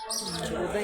ਉਦਾਂ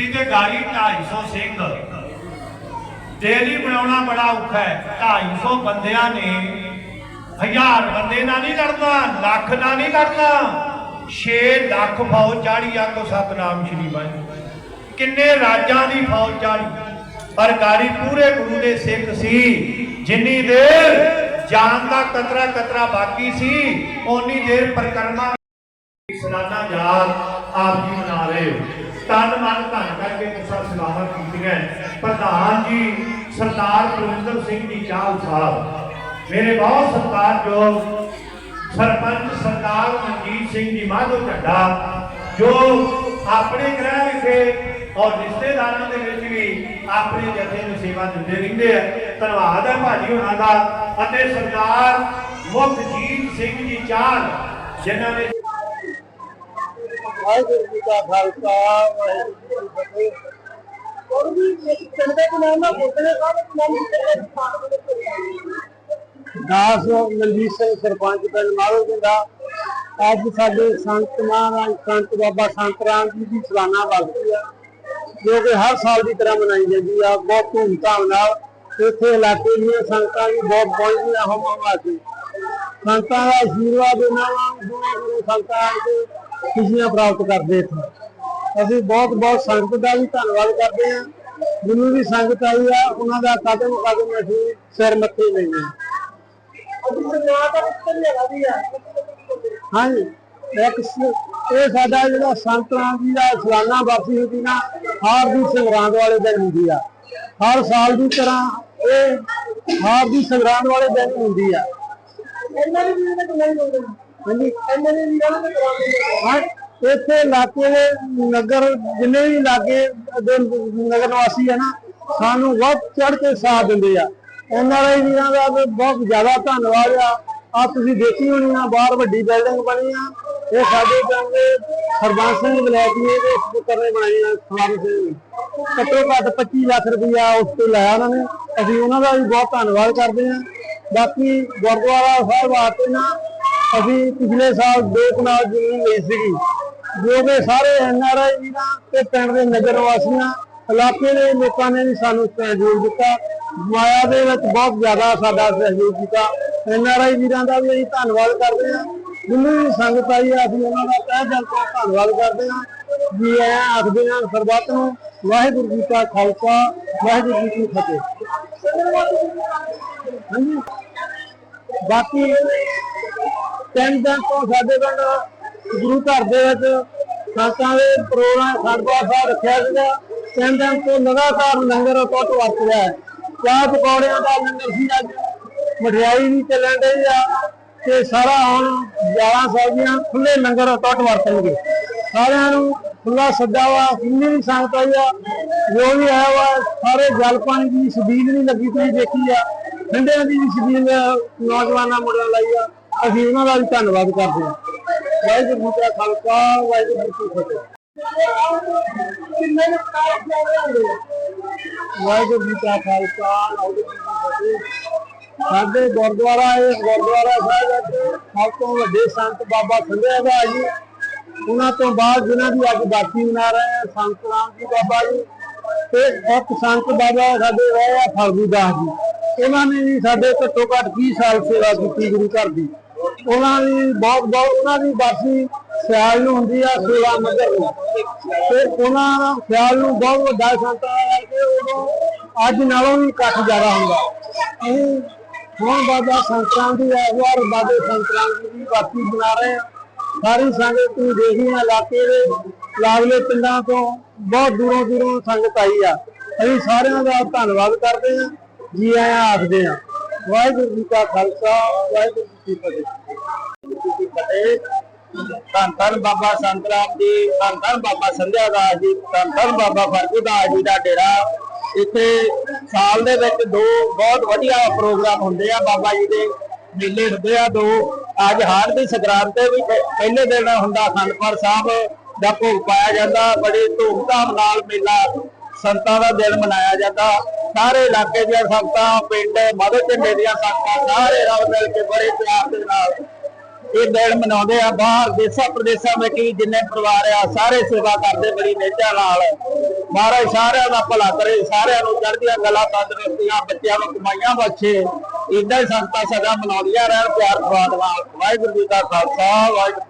ਦੀ ਤੇ ਗਾੜੀ 250 ਸਿੰਘ। ਡੇਲੀ ਬਣਾਉਣਾ ਬੜਾ ਔਖਾ ਹੈ। 250 ਬੰਦਿਆਂ ਨੇ ਹਜ਼ਾਰ ਬੰਦੇ ਨਾਲ ਨਹੀਂ ਲੜਨਾ, ਲੱਖ ਨਾਲ ਨਹੀਂ ਲੜਨਾ। 6 ਲੱਖ ਫੌਜ ਚਾੜੀ ਆ ਕੋ ਸਤਨਾਮ ਸ਼੍ਰੀ ਵਾਹਿਗੁਰੂ ਕਿੰਨੇ ਰਾਜਾਂ ਦੀ ਫੌਜ ਚਾੜੀ। ਪਰ ਗਾਰੀ ਪੂਰੇ ਗੁਰੂ ਦੇ ਸਿੱਖ ਸੀ। ਜਿੰਨੀ ਦੇਰ ਜਾਨ ਦਾ ਕਤਰਾ ਕਤਰਾ ਬਾਕੀ ਸੀ, ਓਨੀ ਦੇਰ ਪਰਕਰਮਾ ਸਲਾਨਾ ਯਾਦ ਆਪ ਜੀ ਮਨਾ ਰਹੇ ਹੋ। ਤਨ ਮਨ ਧਨ ਕਰਕੇ ਤੁਸਾਂ ਸਲਾਹਾਂ ਕੀਤੀਆਂ। ਪ੍ਰਧਾਨ ਜੀ, ਸਰਦਾਰ ਪ੍ਰਵਿੰਦਰ ਸਿੰਘ ਜੀ ਚਾਹਲ ਸਾਹਿਬ, ਮੇਰੇ ਬਹੁਤ ਸਤਿਕਾਰਯੋਗ ਸਰਪੰਚ ਸਰਦਾਰ ਮਨਜੀਤ ਸਿੰਘ ਜੀ ਮਾਧੋ ਝੱਡਾ, ਜੋ ਆਪਣੇ ਗ੍ਰਹਿ ਵਿਖੇ ਔਰ ਰਿਸ਼ਤੇਦਾਰਾਂ ਦੇ ਵਿੱਚ ਵੀ ਆਪਣੇ ਜਥੇ ਨੂੰ ਸੇਵਾ ਦਿੰਦੇ ਰਹਿੰਦੇ ਆ। ਧੰਨਵਾਦ ਹੈ ਭਾਜੀ ਉਹਨਾਂ ਦਾ ਅਤੇ ਸਰਦਾਰ ਮੁਖਜੀਤ ਸਿੰਘ ਜੀ ਚਾਹਲ ਜਿਨ੍ਹਾਂ ਨੇ ਵਾਹਿਗੁਰੂ ਜੀ ਕਾ ਖਾਲਸਾ, ਵਾਹਿਗੁਰੂ ਜੀ ਕੀ ਫਤਿਹ। ਔਰ ਵੀ ਚੰਦੇ ਕੋ ਨਾਮ ਨਾ ਬੋਲਣੇ ਸਾਰੇ ਨਾਮ ਦਾਸ ਮਨਜੀਤ ਸਿੰਘ ਸਰਪੰਚ ਪਿੰਡ ਮਾਲੋ ਦਾ ਅੱਜ ਸਾਡੇ ਸੰਤ ਮਹਾਰਾਜ, ਸੰਤ ਬਾਬਾ ਸੰਤ ਰਾਮ ਜੀ ਦੀ ਸਾਲਾਨਾ ਵਰਸੀ ਆ, ਜੋ ਕਿ ਹਰ ਸਾਲ ਦੀ ਤਰ੍ਹਾਂ ਮਨਾਈ ਜਾਂਦੀ ਆ। ਬਹੁਤ ਧੂਮਧਾਮ ਨਾਲ ਇੱਥੇ ਇਲਾਕੇ ਦੀਆਂ ਸੰਗਤਾਂ ਵੀ ਬਹੁਤ ਪਹੁੰਚਦੀਆਂ ਹੋਮ ਵਾਸਤੇ। ਸੰਤਾਂ ਦਾ ਆਸ਼ੀਰਵਾਦ ਇਹਨਾਂ ਨਾਲ ਗੁਰੂ ਗੁਰੂ ਸੰਤਾਂ ਦੇ ਖੁਸ਼ੀਆਂ ਪ੍ਰਾਪਤ ਕਰਦੇ ਇੱਥੇ ਅਸੀਂ ਬਹੁਤ ਬਹੁਤ ਸੰਗਤ ਦਾ ਵੀ ਧੰਨਵਾਦ ਕਰਦੇ ਹਾਂ। ਜਿਹਨੂੰ ਵੀ ਸੰਗਤ ਆਈ ਆ, ਉਹਨਾਂ ਦਾ ਕਦਮ ਕਦਮ ਅਸੀਂ ਸਿਰ ਮੱਥੇ ਲੈਂਦੇ ਹਾਂ। ਹਾਂਜੀ, ਇੱਕ ਇਹ ਸਾਡਾ ਜਿਹੜਾ ਸੰਤ ਰਾਮ ਜੀ ਦਾ ਸਾਲਾਨਾ ਵਾਪਸੀ ਹੁੰਦੀ ਨਾ, ਹਾਰ ਦੀ ਸੰਗਰਾਂਦ ਵਾਲੇ ਦਿਨ ਹੁੰਦੀ ਆ। ਹਰ ਸਾਲ ਦੀ ਤਰ੍ਹਾਂ ਇਹ ਹਾਰ ਦੀ ਸੰਗਰਾਂਦ ਵਾਲੇ ਦਿਨ ਹੁੰਦੀ ਆ। ਹਾਂਜੀ ਹਾਂ, ਇੱਥੇ ਇਲਾਕੇ ਦੇ ਨਗਰ, ਜਿੰਨੇ ਵੀ ਇਲਾਕੇ ਦੇ ਨਗਰ ਨਿਵਾਸੀ ਆ ਨਾ, ਸਾਨੂੰ ਬਹੁਤ ਚੜ ਕੇ ਸਾਥ ਦਿੰਦੇ ਆ। ਐਨਆਰਆਈ ਵੀਰਾਂ ਦਾ ਬਹੁਤ ਜ਼ਿਆਦਾ ਧੰਨਵਾਦ ਆ। ਆ ਤੁਸੀਂ ਦੇਖੀ ਹੋਣੀ ਆ, ਬਾਹਰ ਵੱਡੀ ਬਿਲਡਿੰਗ ਬਣੀ ਆ। ਇਹ ਸਾਡੇ ਪਿੰਡ ਦੇ ਸਰਬੰਸ ਸਿੰਘ ਵਲੈਤੀਏ ਦੇ ਸਪੁੱਤਰ ਨੇ ਬਣਾਈ ਆ ਸਮਾਰ ਸਿੰਘ ਘੱਟੋ ਘੱਟ 25 ਲੱਖ ਰੁਪਇਆ ਉਸ ਤੋਂ ਲਾਇਆ ਉਹਨਾਂ ਨੇ। ਅਸੀਂ ਉਹਨਾਂ ਦਾ ਵੀ ਬਹੁਤ ਧੰਨਵਾਦ ਕਰਦੇ ਹਾਂ ਬਾਕੀ ਗੁਰਦੁਆਰਾ ਸਾਹਿਬ ਆਤੇ ਨਾ ਅਸੀਂ ਪਿਛਲੇ ਸਾਲ ਦੋ ਕਨਾਲ ਜ਼ਮੀਨ ਲਈ ਸੀਗੀ, ਜੋ ਕਿ ਸਾਰੇ ਐਨਆਰਆਈ ਵੀਰਾਂ ਤੇ ਪਿੰਡ ਦੇ ਨਗਰ ਵਾਸੀਆਂ, ਇਲਾਕੇ ਦੇ ਲੋਕਾਂ ਨੇ ਵੀ ਸਾਨੂੰ ਸਹਿਯੋਗ ਦਿੱਤਾ। ਮਾਇਆ ਦੇ ਵਿੱਚ ਬਹੁਤ ਜ਼ਿਆਦਾ ਸਾਡਾ ਸਹਿਯੋਗ ਕੀਤਾ। ਐਨਆਰਆਈ ਵੀਰਾਂ ਦਾ ਵੀ ਅਸੀਂ ਧੰਨਵਾਦ ਕਰਦੇ ਹਾਂ। ਜਿੰਨੀ ਵੀ ਸੰਗਤ ਆਈ ਆ, ਅਸੀਂ ਉਹਨਾਂ ਦਾ ਤਹਿ ਦਿਲ ਤੋਂ ਧੰਨਵਾਦ ਕਰਦੇ ਹਾਂ। ਜੀ ਐ ਆਖਦੇ ਹਾਂ, ਸਰਬੱਤ ਨੂੰ ਵਾਹਿਗੁਰੂ ਜੀ ਕਾ ਖਾਲਸਾ, ਵਾਹਿਗੁਰੂ ਜੀ ਕੀ ਫਤਿਹ। ਹਾਂਜੀ। ਬਾਕੀ ਤਿੰਨ ਦਿਨ ਤੋਂ ਸਾਡੇ ਪਿੰਡ ਗੁਰੂ ਘਰ ਦੇ ਵਿੱਚ ਸੰਤਾਂ ਦੇ ਪ੍ਰੋਗਰਾਮ ਖੰਡਵਾ ਸਾਹਿਬ ਰੱਖਿਆ ਸੀਗਾ। ਤਿੰਨ ਦਿਨ ਤੋਂ ਲਗਾਤਾਰ ਲੰਗਰ ਟੁੱਟ ਵਰਤ ਰਿਹਾ ਹੈ ਚਾਹ ਪਕੌੜਿਆਂ ਦਾ ਲੰਗਰ ਸੀ ਅੱਜ ਮਠਿਆਈ ਵੀ ਚੱਲਣ ਡਈ ਆ ਤੇ ਸਾਰਾ ਹੁਣ 11 ਸਬਜ਼ੀਆਂ ਖੁੱਲੇ ਲੰਗਰ ਟੁੱਟ ਵਰਤਣਗੇ ਸਾਰਿਆਂ ਨੂੰ ਖੁੱਲਾ ਸੱਦਾ ਵਾ ਕਿੰਨੀ ਵੀ ਸੰਗਤ ਆਈ ਆ, ਜੋ ਵੀ ਆਇਆ ਵਾ, ਸਾਰੇ ਜਲ ਪਾਣੀ ਦੀ ਸ਼ਬੀਲ ਨਹੀਂ ਲੱਗੀ, ਤੁਸੀਂ ਦੇਖੀ ਆ। ਠੰਡਿਆਂ ਦੀ ਵੀ ਛਬੀਲ ਨੌਜਵਾਨਾਂ ਮੁੰਡਿਆਂ ਲਈ ਆ। ਅਸੀਂ ਉਹਨਾਂ ਦਾ ਵੀ ਧੰਨਵਾਦ ਕਰਦੇ ਹਾਂ। ਵਾਹਿਗੁਰੂ ਜੀ ਕਾ ਖਾਲਸਾ, ਵਾਹਿਗੁਰੂ ਜੀ ਕੀ ਫਤਿਹ। ਵਾਹਿਗੁਰੂ ਜੀ ਕਾ ਖਾਲਸਾ, ਵਾਹਿਗੁਰੂ ਜੀ ਕੀ ਫਤਿਹ। ਸਾਡੇ ਗੁਰਦੁਆਰਾ ਇਹ ਗੁਰਦੁਆਰਾ ਸਾਹਿਬ ਸਭ ਤੋਂ ਵੱਡੇ ਸੰਤ ਬਾਬਾ ਸੰਧਿਆ ਦਾ ਜੀ। ਉਹਨਾਂ ਤੋਂ ਬਾਅਦ ਜਿਨ੍ਹਾਂ ਦੀ ਅੱਜ ਬਾਕੀ ਮਨਾ ਰਹੇ ਆ ਸੰਤ ਰਾਮ ਜੀ ਬਾਬਾ ਜੀ। ਤੇ ਇੱਕ ਸੰਤ ਬਾਬਾ ਸਾਡੇ ਰਹੇ ਆ ਫਲਗੂ ਦਾਸ ਜੀ। ਉਹਨਾਂ ਨੇ ਵੀ ਸਾਡੇ ਘੱਟੋ ਘੱਟ 20 ਸਾਲ ਸੇਵਾ ਕੀਤੀ ਗੁਰੂ ਘਰ ਦੀ। ਉਹਨਾਂ ਦੀ ਬਹੁਤ ਬਹੁਤ ਉਹਨਾਂ ਦੀ ਬਾਸੀ ਸਿਆਲ ਨੂੰ ਹੁੰਦੀ ਆ ਸੇਵਾ ਮੰਦਰ ਨੂੰ। ਤੇ ਉਹਨਾਂ ਦਾ ਸਿਆਲ ਨੂੰ ਬਹੁਤ ਵੱਡਾ ਸੰਤਾਂ ਕਰਕੇ ਉਦੋਂ ਅੱਜ ਨਾਲੋਂ ਵੀ ਇਕੱਠ ਜ਼ਿਆਦਾ ਹੁੰਦਾ। ਅਸੀਂ ਹੁਣ ਬਾਬਾ ਸੰਤਰਾਂ ਦੀ ਆਵਾਰ ਬਾਬੇ ਸੰਤਰਾਂ ਦੀ ਬਾਕੀ ਬਣਾ ਰਹੇ ਆ। ਸਾਰੀ ਸੰਗਤ ਨੂੰ ਦੇਖੀਆਂ ਇਲਾਕੇ ਦੇ ਲਾਗਲੇ ਪਿੰਡਾਂ ਤੋਂ ਬਹੁਤ ਦੂਰੋਂ ਦੂਰੋਂ ਸੰਗਤ ਆਈ ਆ। ਅਸੀਂ ਸਾਰਿਆਂ ਦਾ ਧੰਨਵਾਦ ਕਰਦੇ ਹਾਂ, ਜੀ ਆਇਆਂ ਆਖਦੇ ਹਾਂ। ਵਾਹਿਗੁਰੂ ਜੀ ਕਾ ਖਾਲਸਾ, ਵਾਹਿਗੁਰੂ ਕੀ ਫਤਿਹ ਧੰਨ ਧੰਨ ਬਾਬਾ ਸੰਤਰਾਮ ਜੀ ਧੰਨ ਧੰਨ ਬਾਬਾ ਸੰਧਿਆ ਦਾਸ ਜੀ ਧੰਨ ਧੰਨ ਬਾਬਾ ਫਰਗੂ ਦਾਸ ਜੀ ਦਾ ਡੇਰਾ। ਇੱਥੇ ਸਾਲ ਦੇ ਵਿੱਚ ਦੋ ਬਹੁਤ ਵਧੀਆ ਪ੍ਰੋਗਰਾਮ ਹੁੰਦੇ ਆ ਬਾਬਾ ਜੀ ਦੇ। ਮੇਲੇ ਹੁੰਦੇ ਆ ਦੋ। ਅੱਜ ਹਾਰ ਦੀ ਸੰਗਰਾਂਦ ਤੇ ਵੀ ਪਹਿਲੇ ਦਿਨ ਹੁੰਦਾ ਅਖੰਡਪੁਰ ਸਾਹਿਬ ਦਾ ਭੋਗ ਪਾਇਆ ਜਾਂਦਾ। ਬੜੀ ਧੂਮਧਾਮ ਨਾਲ ਮੇਲਾ ਸੰਤਾਂ ਦਾ ਦਿਨ ਮਨਾਇਆ ਜਾਂਦਾ। ਸਾਰੇ ਇਲਾਕੇ ਦੀਆਂ ਸੰਗਤਾਂ, ਪਿੰਡ ਮਧੂ ਝੰਡੇ ਦੀਆਂ ਸੰਗਤਾਂ, ਸਾਰੇ ਰਲ ਮਿਲ ਕੇ ਬੜੇ ਪਿਆਰ ਦੇ ਨਾਲ ਇਹ ਦਿਨ ਮਨਾਉਂਦੇ ਆ। ਬਾਹਰ ਦੇਸਾਂ ਪ੍ਰਦੇਸਾਂ ਵਿੱਚ ਜਿੰਨੇ ਪਰਿਵਾਰ ਆ, ਸਾਰੇ ਸੇਵਾ ਕਰਦੇ, ਬੜੀ ਨਿਹਚਾ ਨਾਲ। ਮਹਾਰਾਜ ਸਾਰਿਆਂ ਦਾ ਭਲਾ ਕਰੇ, ਸਾਰਿਆਂ ਨੂੰ ਚੜ੍ਹਦੀਆਂ ਗੱਲਾਂ, ਤੰਦਰੁਸਤੀਆਂ, ਬੱਚਿਆਂ ਨੂੰ ਕਮਾਈਆਂ ਬਖਸ਼ੇ। ਇਦਾਂ ਹੀ ਸੰਗਤਾਂ ਸਦਾ ਮਨਾਉਂਦੀਆਂ ਰਹਿਣ, ਪਿਆਰ ਸਵਾਦ ਨਾਲ। ਵਾਹਿਗੁਰੂ ਜੀ ਦਾ ਖਾਲਸਾ, ਵਾਹਿਗੁਰੂ